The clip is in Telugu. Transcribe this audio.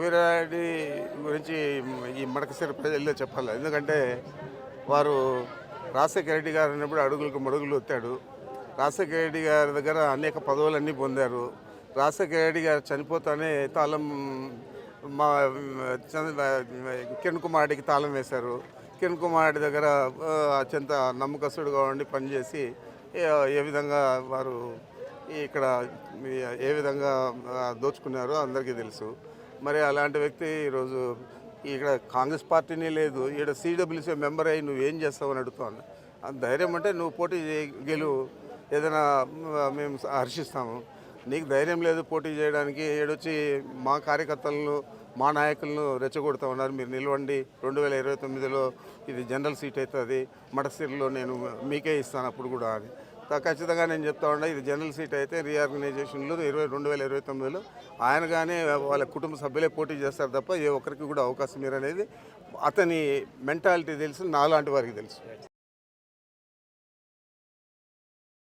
వీరారెడ్డి గురించి ఈ మడకసిరి ప్రజల్లో చెప్పాలి. ఎందుకంటే వారు రాజశేఖర రెడ్డి గారు అన్నప్పుడు అడుగులకు మడుగులు వచ్చాడు రాజశేఖర రెడ్డి గారి దగ్గర అనేక పదవులన్నీ పొందారు. రాజశేఖర రెడ్డి గారు చనిపోతానే తాళం మా చంద్ర- కిరణ్ కుమార్ రెడ్డికి తాళం వేశారు. కిరణ్ కుమార్ రెడ్డి దగ్గర అత్యంత నమ్మకస్తుడుగా ఉండి పనిచేసి ఏ- ఏ విధంగా వారు ఇక్కడ ఏ విధంగా దోచుకున్నారో అందరికీ తెలుసు. మరి అలాంటి వ్యక్తి ఈరోజు ఇక్కడ కాంగ్రెస్ పార్టీనే లేదు. ఇక్కడ సిడబ్ల్యూసీ మెంబర్ అయ్యి నువ్వు ఏం చేస్తావు అని అడుగుతాను. ఆ ధైర్యం అంటే నువ్వు పోటీ చేయ- గెలువు ఏదైనా మేము హర్షిస్తాము. నీకు ధైర్యం లేదు పోటీ చేయడానికి. ఏడొచ్చి మా కార్యకర్తలను మా నాయకులను రెచ్చగొడతా ఉన్నారు. మీరు నిలవండి. రెండు వేల ఇరవై తొమ్మిదిలో ఇది జనరల్ సీట్ అవుతుంది. మడసిరిలో నేను మీకే ఇస్తాను అప్పుడు కూడా అని. ఖచ్చితంగా నేను చెప్తా ఉన్నా ఇది జనరల్ సీట్ అయితే రీఆర్గనైజేషన్లో ఇరవై రెండు వేల ఇరవై తొమ్మిదిలో. ఆయన కానీ వాళ్ళ కుటుంబ సభ్యులే పోటీ చేస్తారు తప్ప ఏ ఒక్కరికి కూడా అవకాశం మీరు అనేది అతని మెంటాలిటీ తెలుసు నాలాంటి వారికి తెలుసు.